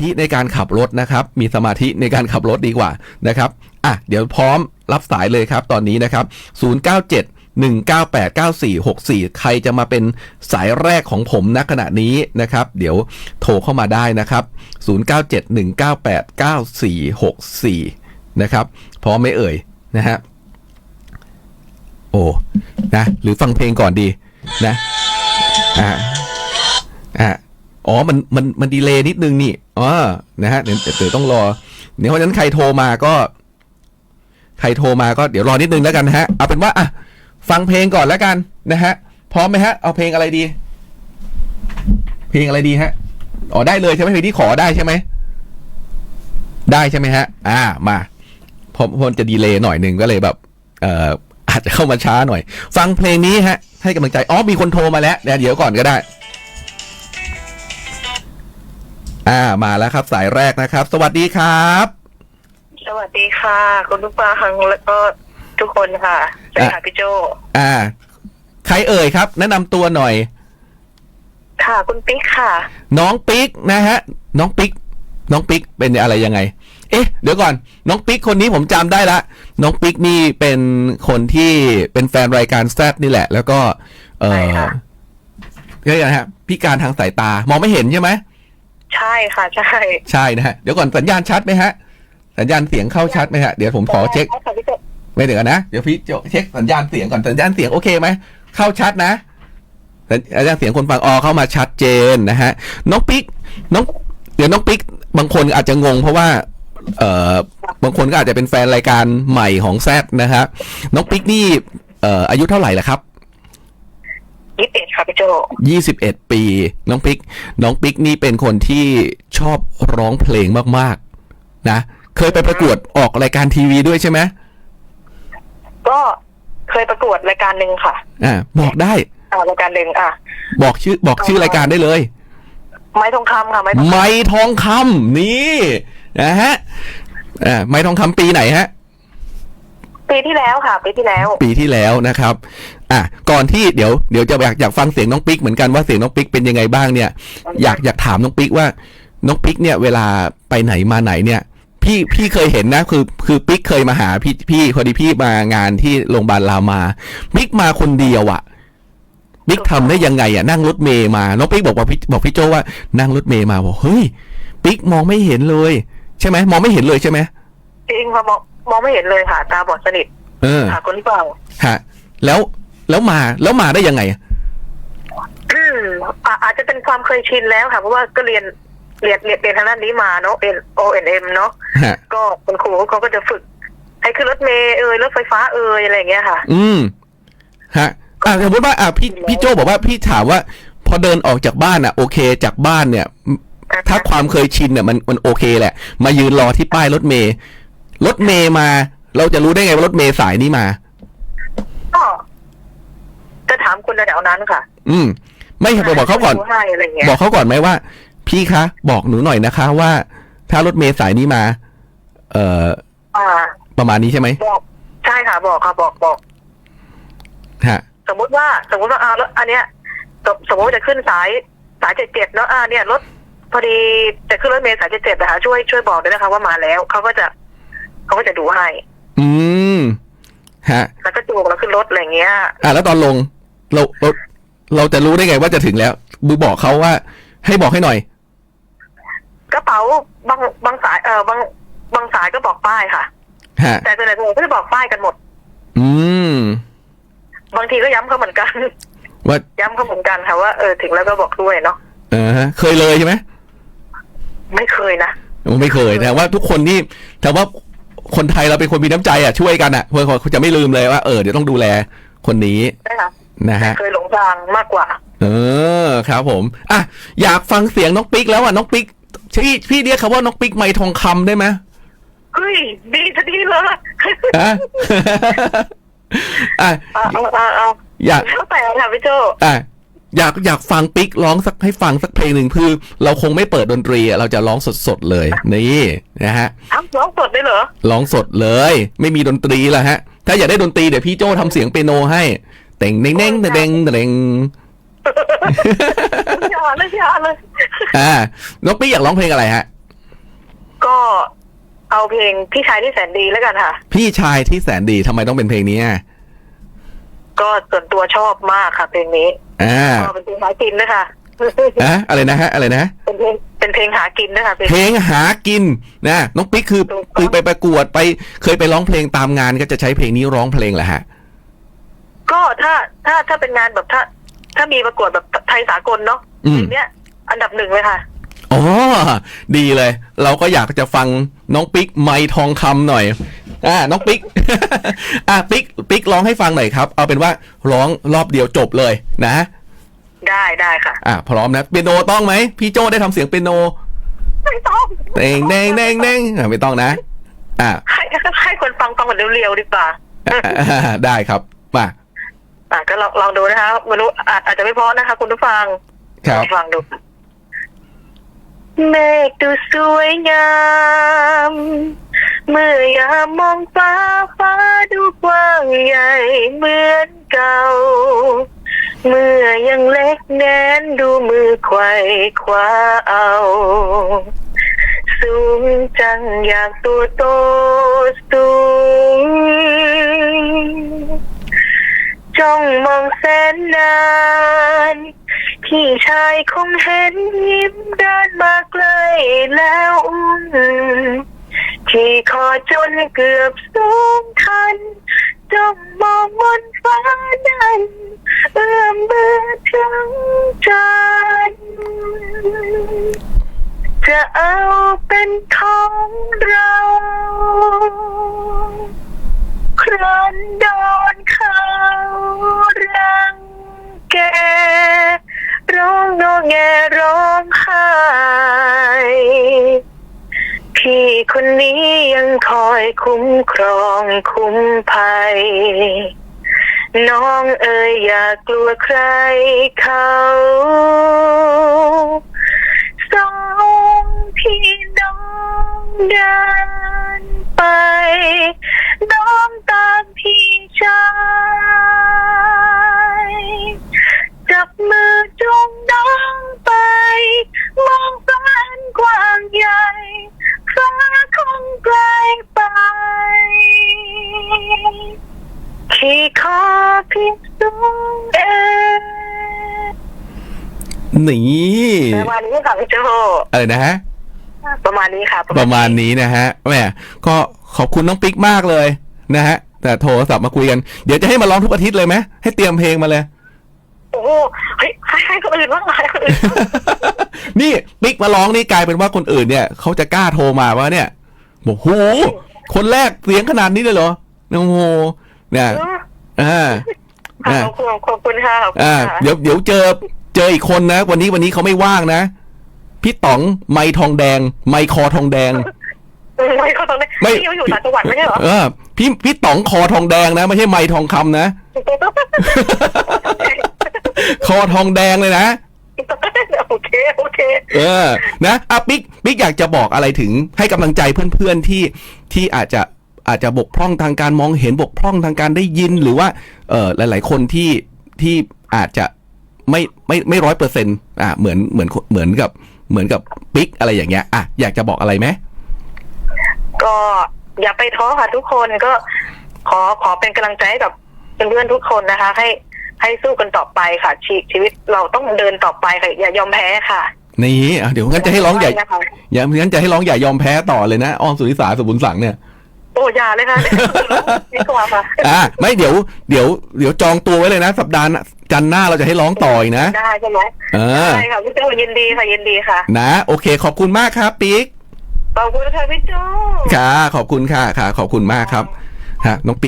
ธิในการขับรถนะครับ มีสมาธิในการขับรถดีกว่านะครับอะเดี๋ยวพร้อมรับสายเลยครับตอนนี้นะครับ 097 198 9464 ใครจะมาเป็นสายแรกของผมณขณะนี้นะครับ เดี๋ยวโทรเข้ามาได้นะครับ 097 198 9464 นะครับ พร้อมไหม่เอ่ยนะฮะโอ้นะ หรือฟังเพลงก่อนดีนะอ่าอ่า อ๋อ มัน มัน มันดีเลย์นิดนึงนี่อ๋อนะฮะ เดี๋ยวเดี๋ยวต้องรอ เดี๋ยวเพราะฉะนั้นใครโทรมาก็ ใครโทรมาก็เดี๋ยวรอนิดนึงแล้วกันนะฮะ เอาเป็นว่าอะฟังเพลงก่อนแล้วกันนะฮะ พร้อมไหมฮะ เอาเพลงอะไรดี เพลงอะไรดีฮะ อ๋อได้เลยใช่ไหมเพลงที่ขอได้ใช่ไหม ได้ใช่ไหมฮะ อ่า มาเพราะพราะมันจะดีเลย์หน่อยหนึ่งก็เลยแบบ เอ่ออาจจะเข้ามาช้าหน่อย ฟังเพลงนี้ฮะ ให้กำลังใจ อ๋อ มีคนโทรมาแล้ว เดี๋ยวก่อนก็ได้ อ่ามาแล้วครับ สายแรกนะครับ สวัสดีครับ สวัสดีค่ะ คุณลูกปลาหังแล้วก็ทุกคนค่ะสวัสดีค่ะพี่โจอ่า ใครเอ่ยครับ แนะนำตัวหน่อย ค่ะ คุณปิ๊กค่ะ น้องปิ๊กนะฮะ น้องปิ๊กน้องปิ๊กเป็นอะไรยังไง เอ๊ะ เดี๋ยวก่อน น้องปิ๊กคนนี้ผมจำได้ละ น้องปิ๊กนี่เป็นคนที่เป็นแฟนรายการแซดนี่แหละ แล้วก็ เอใช่อค่ะเรียกอะไรฮะพิการทางสายตามองไม่เห็นใช่ไหมใช่ค่ะใช่ใช่นะฮะเดี๋ยวก่อนสัญญาณชัดไหมฮะ สัญญาณเสียงเข้าชัดไหมฮะเดี๋ยวผมขอเช็คใค่ะพี่โจไม่เดี๋ยวก่อนนะเดี๋ยวพี่จะเช็คสัญญาณเสียงก่อนสัญญาณเสียงโอเคไหมเข้าชัดนะสัญญาณเสียงคนฟังออเข้ามาชัดเจนนะฮะน้องปิ๊กน้องเดี๋ยวน้องปิ๊กบางคนอาจจะงง เพราะว่า เอ่อบางคนก็อาจจะเป็นแฟนรายการใหม่ของแซดนะฮะน้องปิ๊กนี่เอ่ออายุเท่าไหร่ละครับ ยี่สิบเอ็ดค่ะพี่โจยี่สิบเอ็ดปี น้องปิ๊ก น้องปิ๊กนี่เป็นคนที่ชอบร้องเพลงมากๆ นะ เคยไปประกวดออกรายการทีวีด้วยใช่ไหมก็เคยประกวดรายการหนึ่งค่ะ อ่า บอกได้ อ่ารายการหนึ่งอะ บอกชื่อบอกชื่อรายการได้เลย ไม้ทองคำค่ะ ไม้ทองคไม้ทองคำนี่นะฮะอ่าไม้ทองคำปีไหนฮะำปีที่แล้วค่ะ ปีที่แล้ว ปีที่แล้วนะครับ อะก่อนที่เดี๋ยวเดี๋ยวจะอยากอยากฟังเสียงน้องปิ๊กเหมือนกันว่าเสียงน้องปิ๊กเป็นยังไงบ้างเนี่ย อยากอยากถามน้องปิ๊กว่าน้องปิ๊กเนี่ยเวลาไปไหนมาไหนเนี่ย พี่พี่เคยเห็นนะ คือคือปิ๊กเคยมาหาพี่พี่พอดีพี่มางานที่โรงพยาบาลรามาปิ๊กมาคนเดียวอะปิ๊กทำได้ยังไงอะนั่งรถเมย์มาน้องปิ๊กบอกว่าพี่บอกพี่โจว่านั่งรถเมย์มาบอกเฮ้ยปิ๊กมองไม่เห็นเลย ใช่ไหมมองไม่เห็นเลยใช่ไหมจริงค่ะมองมองไม่เห็นเลยค่ะ ตาบอดสนิทเออค่ะคุณเปล่าฮะแล้ว แล้วมาแล้วมาได้ยังไงอะอืมอะอาจจะเป็นความเคยชินแล้วค่ะเพราะว่าก็เรียนเรียนเรียนเรียนทางด้านนี้มาเนาะเป็น O N M เนาะฮะก็คุณครูเขาก็จะฝึก ให้ขึ้นรถเมล์เอ่ยรถไฟฟ้าเอ่ยอะไรอย่างเงี้ยค่ะ อืมฮะอ่าสมมติว่าอ่าพี่พี่โจบอกว่าพี่ถามว่า พอเดินออกจากบ้านอะ โอเค จากบ้านเนี่ย ถ้าความเคยชินเนี่ยมันมันโอเคแหละ มายืนรอที่ป้ายรถเมย์รถเมย์มา เราจะรู้ได้ไงว่ารถเมย์สายนี้มา ก็จะ ถามคนแถวๆนั้นค่ะ อืม ไม่ไปบอกเขาก่อนดูให้อะไรเงี้ยบอกเขาก่อนไหมว่า พี่คะ บอกหนูหน่อยนะคะ ว่า ถ้ารถเมย์สายนี้มา เอ่ออ่า ประมาณนี้ใช่ไหมบอกใช่ค่ะบอกค่ะบอกบอก ฮะ สมมุติว่าสมมุติว่าอ่ารถอันเนี้ยสมสมมติว่าจะขึ้นสายสายเจ็ดเจ็ดเนาะอ่าเนี่ยรถพอดีจะขึ้นรถเมล์สายเจ็ดเจ็ดนะคะช่วยช่วยบอกด้วยนะคะ ว่ามาแล้วเขาก็จะเขาก็จะดูให้ อืม ฮะ แล้วก็จูงเราขึ้นรถอะไรเงี้ย อะแล้วตอนลง เราเราเราจะรู้ได้ไงว่าจะถึงแล้วบูบอกเขาว่า ให้บอกให้หน่อย กระเป๋าบางบางสายเออบางบางสายก็บอกป้ายค่ะ ฮะ แต่ส่วนใหญ่ผมก็จะบอกป้ายกันหมด อืม บางทีก็ย้ำเขาเหมือนกัน ว่า ย้ำเขาเหมือนกันค่ะว่าเออถึงแล้วก็บอกด้วยเนาะเออฮะเคยเลยใช่ไหมไม่เคยนะผมไม่เคยแต่ว่าทุกคนนี่แต่ว่าคนไทยเราเป็นคนมีน้ำใจอะช่วยกันอะเพื่อเขาจะไม่ลืมเลยว่าเออเดี๋ยวต้องดูแลคนนี้ ใช่ค่ะ นะฮะ เคยหลงทางมากกว่า เออครับผมอะอยากฟังเสียงน้องปิ๊กแล้วอะน้องปิ๊กพี่พี่เรียกเขาว่าน้องปิ๊กไม้ทองคำได้ไหมเฮ้ย ดีซะดีเลยอะอะเอาเอาเอาเอาอยาก แล้วแต่ค่ะพี่โจอะอยากอยากฟังปิ๊กร้องสักให้ฟังสักเพลงหนึ่งคือ เราคงไม่เปิดดนตรีอะเราจะร้องสดๆเลยนี่นะฮะทำร้องสดได้เหรอร้องสดเลย ไม่มีดนตรีละฮะ ถ้าอยากได้ดนตรีเดี๋ยวพี่โจทำเสียงเปียโนให้ เต่งเด้งเด้งเด้งเด้งอย่าเลยอย่าเลยอ่าน้องปิ๊กอยากร้องเพลงอะไรฮะ ก็เอาเพลงพี่ชายที่แสนดีแล้วกันค่ะ พี่ชายที่แสนดีทำไมต้องเป็นเพลงนี้อะก็ส่วนตัวชอบมากค่ะ เพลงนี้อ่าก็เป็นเพลงหากินนะคะอะอะไรนะฮะอะไรนะเป็นเพลงเป็นเพลงหากินนะคะเพลงเพลงหากินนะน้องปิ๊กคือถูกต้องคือไปประกวดไปเคยไปร้องเพลงตามงานก็จะใช้เพลงนี้ร้องเพลงแหละฮะ ก็ถ้าถ้าถ้าเป็นงานแบบถ้า ถ้ามีประกวดแบบไทยสากลเนาะอืมเพลงเนี้ย อันดับหนึ่งเลยค่ะ อ๋อดีเลย เราก็อยากจะฟังน้องปิ๊กไม้ทองคำหน่อย อ่า น้องปิ๊ก อ่าปิ๊กปิ๊กร้องให้ฟังหน่อยครับ เอาเป็นว่าร้องรอบเดียวจบเลยนะ ได้ได้ค่ะ อ่าพร้อมนะเปียโนต้องไหมพี่โจได้ทำเสียงเปียโนไม่ต้องเด้งเด้งเด้งเด้งอ่าไม่ต้องนะ อ่า ให้ให้คนฟังฟังแบบเร็วๆดีกว่า อ่าได้ครับ มา อะก็ลองลองดูนะคะไม่รู้อาจอาจจะไม่เพราะนะคะ คุณผู้ฟังครับลองฟังดู เมฆดูสวยงาม เมื่อยามมองฟ้าฟ้าดูกว้างใหญ่เหมือนเก่า เมื่อยังเล็กแน่นดูมือไขว่คว้าเอา สูงจังอยากตัวโตสูง จ้องมองแสนนาน พี่ชายคงเห็นยิ้มเดินมาใกล้แล้วอุ้มที่คอจนเกือบสูงทันจ้องมองบนฟ้านั้นเอื้อมมือถึงจันทร์ พี่คนนี้ยังคอยคุ้มครองคุ้มภัย น้องเอ๋ยอย่ากลัวใครเขาสองพี่น้องเดิ นี่ประมาณนี้ค่ะพี่โจอะไรนะฮะประมาณนี้ค่ะ ประมาณนี้นะฮะแหมก็ขอบคุณน้องปิ๊กมากเลยนะฮะ แต่โทรศัพท์มาคุยกัน เดี๋ยวจะให้มาร้องทุกอาทิตย์เลยไหมให้เตรียมเพลงมาเลยโอ้โหเฮ้ยให้ให้คนอื่นบ้างให้คนอื่นบ้างนี่ปิ๊กมาร้องนี่กลายเป็นว่าคนอื่นเนี่ยเขาจะกล้าโทรมาว่าเนี่ยบอกโหคนแรกเสียงขนาดนี้เลยเหรอโอ้โหเนี่ยอ่า ค่ะอ่าขอบคุณขอบคุณค่ะขอบคุณอ่า ค่ะเดี๋ยวเดี๋ยวเจอเจออีกคนนะ วันนี้วันนี้เขาไม่ว่างนะ พี่ต๋องไมค์ทองแดง ไมค์คอทองแดง ไม่เขาต้องได้ไม่ พี่เขาอยู่ต่างจังหวัดไม่ใช่เหรอ เออพี่พี่ต๋องคอทองแดงนะ ไม่ใช่ไมค์ทองคำนะ คอทองแดงเลยนะ โอเคโอเค เออ นะอะปิ๊กปิ๊กอยากจะบอกอะไรถึงให้กำลังใจเพื่อนๆที่ที่อาจจะ อาจจะบกพร่องทางการมองเห็นบกพร่องทางการได้ยินหรือว่าเออหลาย ๆ คนที่ที่อาจจะไม่ไม่ไม่ร้อยเปอร์เซ็นต์อะเหมือนเหมือนเหมือนกับเหมือนกับปิ๊กอะไรอย่างเงี้ยอะอยากจะบอกอะไรไหมก็อย่าไปท้อค่ะทุกคนก็ขอขอเป็นกำลังใจให้กับเพื่อนๆทุกคนนะคะ ให้ให้สู้กันต่อไปค่ะชีชีวิตเราต้องเดินต่อไปค่ะอย่ายอมแพ้ค่ะนี่อะเดี๋ยวงั้นจะให้ร้องอย่านะคะอย่างั้นจะให้ร้องอย่ายอมแพ้ต่อเลยนะอ้อมสุริสาสมุนสังเนี่ย โอ้อยาเลยค่ะนี่ก็ว่าค่ะอ่าไม่เดี๋ยวเดี๋ยวเดี๋ยวจองตัวไว้เลยนะ สัปดาห์หน้าจันทร์หน้าเราจะให้ร้องต่ออีกนะ ได้ใช่ไหมเออ ได้ค่ะพี่โจยินดีค่ะยินดีค่ะนะ โอเค ขอบคุณมากครับปิ๊กขอบคุณค่ะพี่โจค่ะขอบคุณค่ะค่ะ ขอบคุณมากครับฮะน้องปิ๊ก